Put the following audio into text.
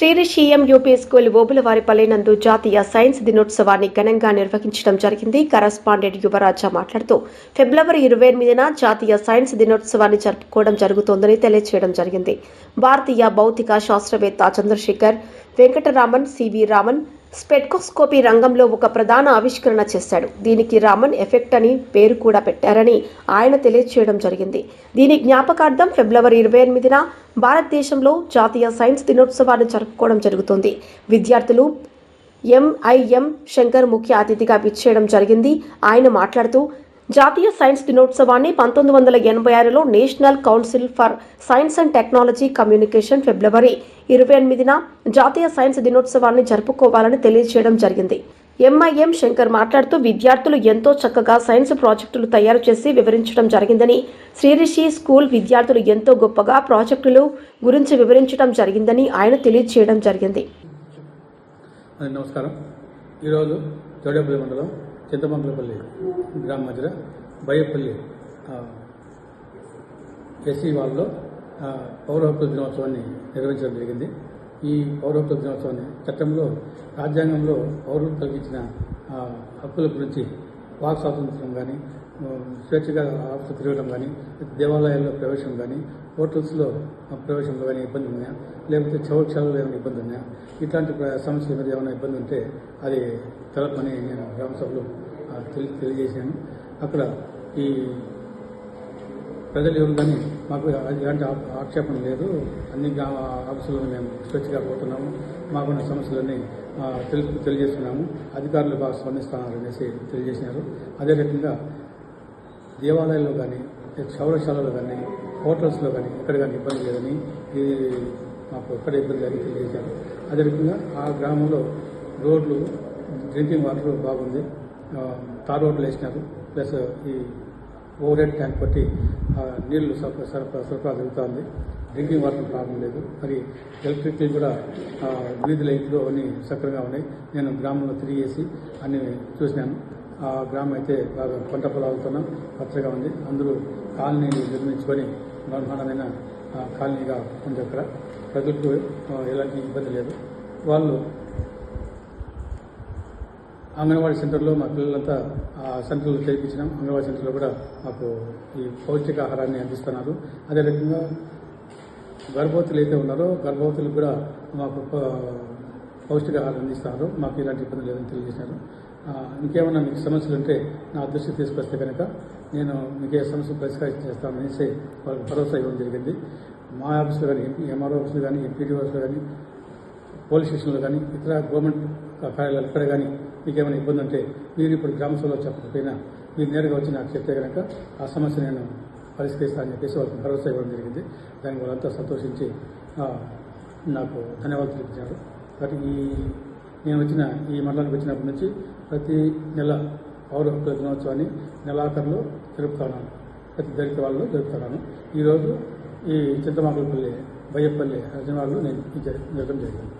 శ్రీరిషియం UP school Obulavaripalli నందు జాతీయ science దినోత్సవాన్ని ఘనంగా నిర్వహించడం జరిగింది. కరస్పాండెంట్ యువరాజ మాట్లాడుతూ ఫిబ్రవరి ఇరవై ఎనిమిదిన జాతీయ సైన్స్ దినోత్సవాన్ని జరుపుకోవడం జరుగుతోందని తెలియజేయడం జరిగింది. భారతీయ భౌతిక శాస్త్రవేత్త చంద్రశేఖర్ వెంకటరామన్ సివి రామన్ స్పెట్కోస్కోపీ రంగంలో ఒక ప్రధాన ఆవిష్కరణ చేశాడు. దీనికి రామన్ ఎఫెక్ట్ అని పేరు కూడా పెట్టారని ఆయన తెలియజేయడం జరిగింది. దీని జ్ఞాపకార్థం ఫిబ్రవరి ఇరవై ఎనిమిదిన భారతదేశంలో జాతీయ సైన్స్ దినోత్సవాన్ని జరుపుకోవడం జరుగుతుంది. విద్యార్థులు ఎంఐఎం శంకర్ ముఖ్య అతిథిగా విచ్చేయడం జరిగింది. ఆయన మాట్లాడుతూ జాతీయ సైన్స్ దినోత్సవాన్ని పంతొమ్మిది వందల ఎనభై ఆరులో National Council for Science and Technology Communication February ఇరవై ఎనిమిదిన జాతీయ సైన్స్ దినోత్సవాన్ని జరుపుకోవాలని తెలియజేయడం జరిగింది. ఎంఐఎం శంకర్ మాట్లాడుతూ విద్యార్థులు ఎంతో చక్కగా సైన్స్ ప్రాజెక్టులు తయారు చేసి వివరించడం జరిగిందని శ్రీరిషి స్కూల్ విద్యార్థులు ఎంతో గొప్పగా ప్రాజెక్టులు గురించి వివరించడం జరిగిందని ఆయన తెలియజేయడం జరిగింది. నమస్కారం. ఈరోజు మండలం చింతమంగళపల్లి గ్రామ మధ్యలో బయ్యపల్లి ఎస్సీ వాళ్ళలో పౌర హక్కుల దినోత్సవాన్ని నిర్వహించడం జరిగింది. ఈ పౌర హక్కుల దినోత్సవాన్ని చట్టంలో రాజ్యాంగంలో పౌరులు కలిగించిన హక్కుల గురించి వాక్ స్వాతంత్రం కానీ స్వేచ్ఛగా ఆఫీసు తిరగడం కానీ దేవాలయాల్లో ప్రవేశం కానీ హోటల్స్లో ప్రవేశంలో కానీ ఇబ్బంది ఉన్నాయా? లేకపోతే చౌక్షాలలో ఏమైనా ఇబ్బంది ఉన్నాయా? ఇట్లాంటి సమస్యల మీద ఏమైనా ఇబ్బంది ఉంటే అది తెలపని నేను గ్రామ సభలో తెలి- తెలియజేశాను. అక్కడ ఈ ప్రజలు ఎవరు కానీ మాకు ఎలాంటి ఆక్షేపణ లేదు. అన్ని ఆఫీసులను మేము స్వేచ్ఛగా పోతున్నాము. మాకున్న సమస్యలన్నీ ఆ, తెలుసు తెలియజేస్తున్నాము. అధికారులు బాగా స్పందిస్తున్నారు అనేసి తెలియజేసినారు. అదే రకంగా దేవాలయాల్లో కానీ క్షౌరశాలలో కానీ హోటల్స్లో కానీ ఎక్కడ కానీ ఇబ్బంది లేదని ఇది మాకు ఎక్కడ ఇబ్బంది లేదని తెలియజేశారు. అదే రకంగా ఆ గ్రామంలో రోడ్లు డ్రింకింగ్ వాటర్ బాగుంది. తార్ రోడ్లు వేసినారు. ప్లస్ ఈ ఓవర్ హెడ్ ట్యాంక్ బట్టి నీళ్ళు సరఫరా సరఫరా జరుగుతుంది. డ్రింకింగ్ వాటర్ ప్రాబ్లం లేదు. మరి ఎలక్ట్రిసిటీ కూడా వీధి లైట్లు అన్నీ సక్రంగా ఉన్నాయి. నేను గ్రామంలో తిరిగేసి అన్ని చూసినాను. ఆ గ్రామం అయితే బాగా పంట పొలాలతోన పచ్చగా ఉంది. అందరూ కాలనీలు నిర్మించుకొని బ్రహ్మాండమైన కాలనీగా ఉంది అక్కడ. ప్రజలకు ఎలాంటి ఇబ్బంది లేదు. వాళ్ళు అంగన్వాడీ సెంటర్లో మా పిల్లలంతా ఆ సెంటర్లో చేర్పించినాం అంగన్వాడీ సెంటర్లో కూడా మాకు ఈ పౌష్టికాహారాన్ని అందిస్తున్నారు. అదేవిధంగా గర్భవతులు అయితే ఉన్నారో గర్భవతులకు కూడా మాకు పౌష్టికాహారం అందిస్తున్నారు. మాకు ఇలాంటి ఇబ్బంది లేదని తెలియజేశారు. ఇంకేమైనా మీకు సమస్యలు ఉంటే నా దృష్టికి తీసుకొస్తే కనుక నేను మీకు ఏ సమస్యలు పరిష్కారం చేస్తామనేసి వాళ్ళకి భరోసా ఇవ్వడం జరిగింది. మా ఆఫీసులో కానీ ఎంపీ ఎంఆర్ఓ ఆఫీస్లో కానీ ఎంపీడీ ఆఫీస్లో కానీ పోలీస్ స్టేషన్లో కానీ ఇతర గవర్నమెంట్ కార్యాలయాలు ఎక్కడ కానీ మీకేమైనా ఇబ్బంది ఉంటే మీరు ఇప్పుడు గ్రామ సభలో చెప్పకపోయినా మీరు నేరుగా వచ్చి నాకు చెప్తే కనుక ఆ సమస్య నేను పరిష్కరిస్తానని చెప్పేసి వాళ్ళకి భరోసా ఇవ్వడం జరిగింది. దానికి వాళ్ళంతా సంతోషించి నాకు ధన్యవాదాలు తెలిపించారు కాబట్టి ఈ నేను వచ్చిన ఈ మండలానికి వచ్చినప్పటి నుంచి ప్రతి నెల పౌర హక్కుల దినోత్సవాన్ని నెలాఖరులో జరుపుతున్నాను ప్రతి దళిత వాళ్ళు జరుపుతున్నాను ఈరోజు ఈ చింతమాకులపల్లి బయ్యపల్లి రజనవాళ్ళు నేను జరగడం జరిగింది.